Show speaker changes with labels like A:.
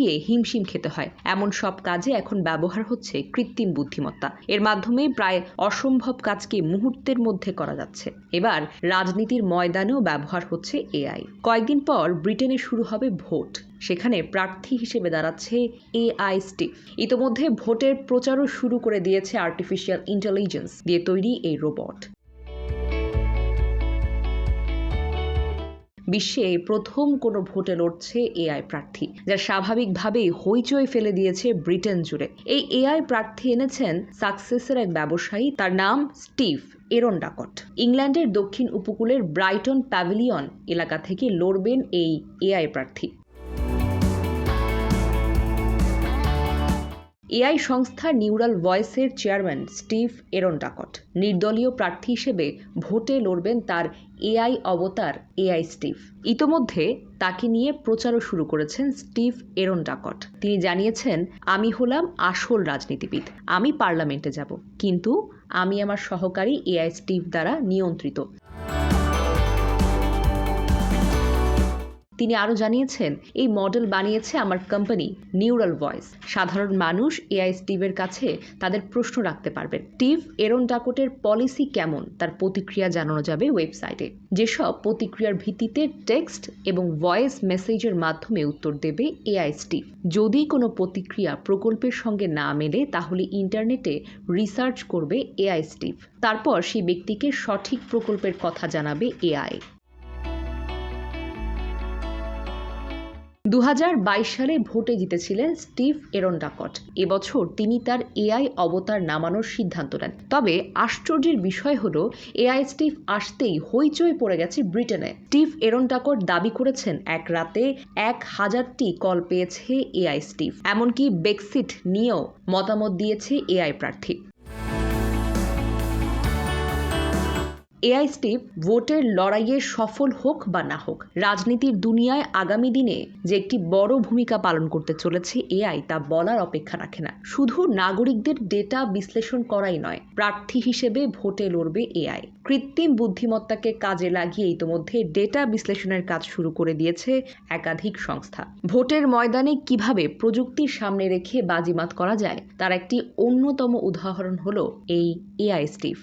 A: গিয়ে হিমশিম খেতে হয়। এমন সব কাজে এখন ব্যবহার হচ্ছে কৃত্রিম বুদ্ধিমত্তা। এর মাধ্যমে প্রায় অসম্ভব কাজকে মুহূর্তের মধ্যে করা যাচ্ছে। এবার রাজনীতির ময়দানেও ব্যবহার হচ্ছে এআই কয়েকদিন পর ব্রিটেনে শুরু হবে ভোট। সেখানে প্রার্থী হিসেবে দাঁড়াচ্ছে এআই স্টিফ। ইতোমধ্যে ভোটের প্রচারও শুরু করে দিয়েছে আর্টিফিশিয়াল ইন্টেলিজেন্স দিয়ে তৈরি এই রোবট। বিশ্বে প্রথম কোনো ভোটে লড়ছে এআই প্রার্থী, যা স্বাভাবিকভাবেই হইচই ফেলে দিয়েছে ব্রিটেন জুড়ে। এই এআই প্রার্থী এনেছেন সাকসেসের এক ব্যবসায়ী, তার নাম স্টিভ এরন ডাকট ইংল্যান্ডের দক্ষিণ উপকূলের ব্রাইটন প্যাভিলিয়ন এলাকা থেকে লড়বেন এই এআই প্রার্থী। এআই সংস্থা নিউরাল ভয়েসের চেয়ারম্যান স্টিভ এরন ডাকট নির্দলীয় প্রার্থী হিসেবে ভোটে লড়বেন তার এআই অবতার এআই স্টিভ। ইতোমধ্যে তাকে নিয়ে প্রচারও শুরু করেছেন স্টিভ এরন ডাকট তিনি জানিয়েছেন, আমি হলাম আসল রাজনীতিবিদ। আমি পার্লামেন্টে যাব। কিন্তু আমি আমার সহকারী এআই স্টিভ দ্বারা নিয়ন্ত্রিত। তিনি আরও জানিয়েছেন, এই মডেল বানিয়েছে আমার কোম্পানি, নিউরাল ভয়েস। সাধারণ মানুষ এআই স্টিভের কাছে তাদের প্রশ্ন রাখতে পারবেন স্টিভ, এরন ডাকোটের পলিসি কেমন? তার প্রতিক্রিয়া জানানো যাবে ওয়েবসাইটে। যেসব প্রতিক্রিয়ার ভিত্তিতে টেক্সট এবং ভয়েস মেসেজের মাধ্যমে উত্তর দেবে এআই স্টিভ। যদি কোনো প্রতিক্রিয়া প্রকল্পের সঙ্গে না মেলে, তাহলে ইন্টারনেটে রিসার্চ করবে এআই স্টিভ। তারপর সেই ব্যক্তিকে সঠিক প্রকল্পের কথা জানাবে এআই। দু হাজার বাইশ সালে ভোটে জিতেছিলেন স্টিভ এরন ডাকট এবছর তিনি তার এআই অবতার নামানোর সিদ্ধান্ত নেন। তবে আশ্চর্যের বিষয় হল, এআই স্টিভ আসতেই হইচই পড়ে গেছে ব্রিটেনে। স্টিভ এরন ডাকট দাবি করেছেন, এক রাতে এক হাজারটি কল পেয়েছে এআই স্টিভ। এমনকি বেক্সিট নিয়েও মতামত দিয়েছে এআই প্রার্থী। এআই স্টিভ ভোটের লড়াইয়ে সফল হোক বা না হোক, রাজনীতির দুনিয়ায় আগামী দিনে যে একটি বড় ভূমিকা পালন করতে চলেছে এআই তা বলার অপেক্ষা রাখে না। শুধু নাগরিকদের ডেটা বিশ্লেষণ করাই নয়, প্রার্থী হিসেবে ভোটে লড়বে এআই। কৃত্রিম বুদ্ধিমত্তাকে কাজে লাগিয়ে ইতোমধ্যে ডেটা বিশ্লেষণের কাজ শুরু করে দিয়েছে একাধিক সংস্থা। ভোটের ময়দানে কীভাবে প্রযুক্তির সামনে রেখে বাজিমাত করা যায়, তার একটি অন্যতম উদাহরণ হল এই এআই স্টিভ